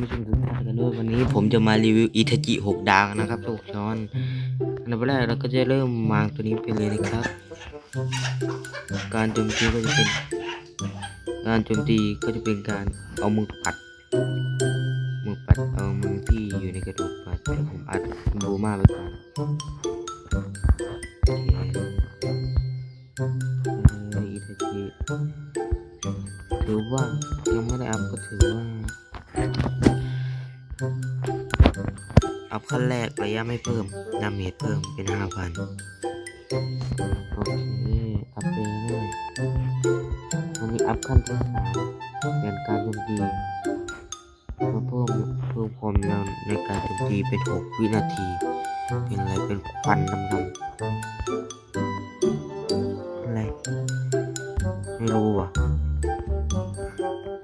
ผู้ชมทุกท่านกันด้วยวันนี้ผมจะมารีวิวอิทาจิหกดาวนะครับทุกช้อนอันดับแรกเราก็จะเริ่มวางตัวนี้ไปเลยนะครับ การโจมตีก็จะเป็น การโจมตีก็จะเป็นการเอามือปัด มือปัดเอามือที่อยู่ในกระดูกปัดแต่ผมอัดโบมาไปก่อนโอเคเอ่ออิทาจิถือว่ายังไม่ได้อัพก็ถือว่า อัพขั้นแรกระยะไม่เพิ่ม ดาเมจเพิ่มเป็นห้าพันโอเค อัพไปเรื่อยอันนี้อัพขั้นที่สามเป็นการโจมตีมาเพิ่มเพิ่มความเร็วในการโจมตีเป็นหกวินาที เป็นอะไรเป็นควันดำๆอะไร ไม่รู้อะ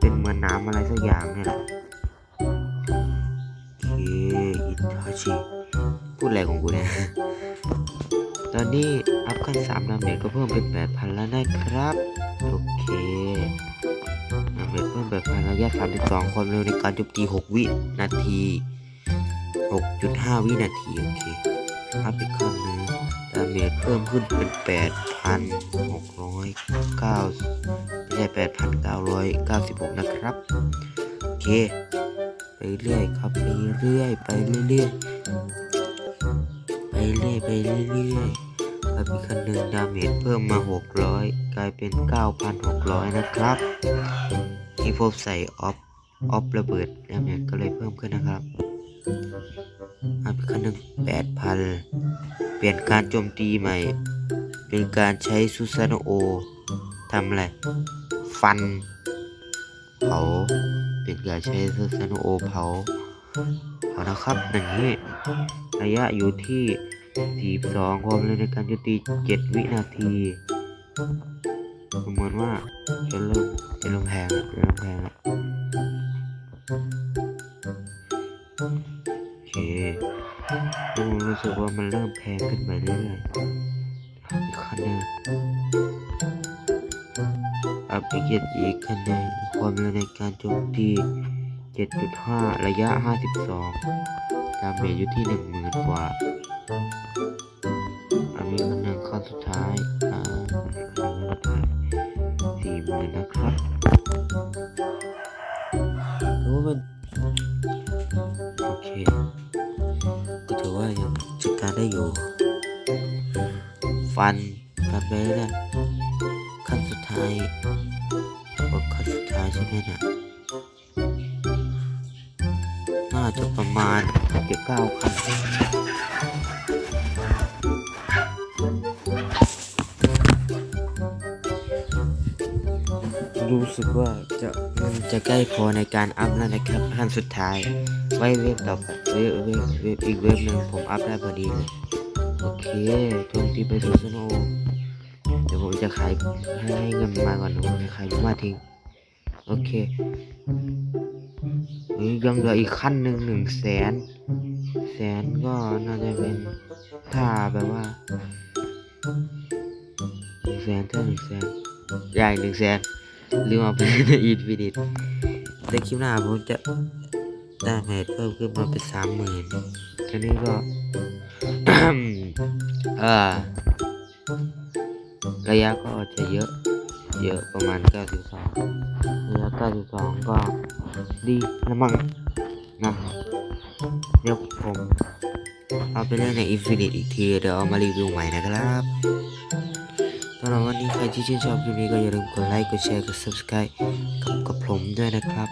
เป็นเหมือนน้ำอะไรสักอย่างเนี่ยแหละ อาชิพูดอะไรของกูเนี่ย ตอนนี้อัพขั้นสามดาเมจก็เพิ่มเป็นแปดพันแล้วนะครับ โอเคดาเมจเพิ่มแปดพันระยะสามสิบสองความเร็วในการโจมตีหกวินาทีหกจุดห้าวินาที โอเคอัพอีกขั้นหนึ่งดาเมจเพิ่มขึ้นเป็นแปดพันหกร้อยเก้าไม่ใช่แปดพันเก้าร้อยเก้าสิบหกนะครับ โอเค เรื่อยครับไปเรื่อยไปเรื่อยไปเรื่อยไปเรื่อยครับอีกคันหนึ่งดาเมจเพิ่มมา 600 กลายเป็น 9,600 นะครับที่พบใส่ออฟออฟระเบิดดาเมจก็เลยเพิ่มขึ้นนะครับอัพอีกคันหนึ่ง8,000 เปลี่ยนการโจมตีใหม่ เป็นการใช้ซูซานโอทำอะไร ฟันเผา เป็นการใช้เซอร์ซานโอเผาเผานะครับอย่างนี้ระยะอยู่ที่ 42ความเร็วในการโจมตี 7 วินาทีประเมือนว่าจะเริ่มจะเริ่มแพงแล้วจะเริ่มแพงแล้วโอเคผมรู้สึกว่ามันเริ่มแพงขึ้นไปเรื่อยๆอีกคันหนึ่ง เกรดอีกคะแนนความเร็วในการโจมตี 7.5 ระยะ 52ดาเมจอยู่ที่ 10,000 กว่าอันนี้คะแนนขั้นสุดท้ายอ่าคะแนนสุดท้าย40,000นะครับรู้ว่ามันโอเค ก็ถือว่ายังจัดการได้อยู่ ฟันกันไปแล้วยขั้นสุดท้าย ใช่ไหมเนี่ย น่าจะประมาณเจ็ดเก้าขั้นรู้สึกว่าจะมันจะใกล้พอในการอัพแล้วนะครับขั้นสุดท้าย ไว้เว็บต่อไปเว็บเว็บเว็บอีกเว็บหนึ่งผมอัพได้พอดีเลยโอเคโจมตีไปสู่สโนเดี๋ยวผมจะขายให้ให้เงินมาก่อนนะผมจะขายมาทิ้ง โอเคเฮ้ยยังเหลืออีกขั้นหนึ่งหนึ่งแสน แสนก็น่าจะเป็นถ้าแบบว่าหนึ่งแสนถ้าหนึ่งแสนใหญ่หนึ่งแสนลืมเอาไปในอินฟินิตในคลิปหน้าผมจะได้เมจเพิ่มขึ้นมาเป็นสามหมื่นทีนี้ก็เออระยะก็จะเยอะ เยอะประมาณ92ระ ยะ92ก็ดีนะมั้งนะเดี๋ยวผมเอาไปเล่นในอินฟินิตอีกที เดี๋ยวเอามารีวิวใหม่นะครับสำหรับวันนี้ใครที่ชื่นชอบคลิปนี้ก็อย่าลืมกดไลค์ กดแชร์ กด subscribe กับกับผมด้วยนะครับ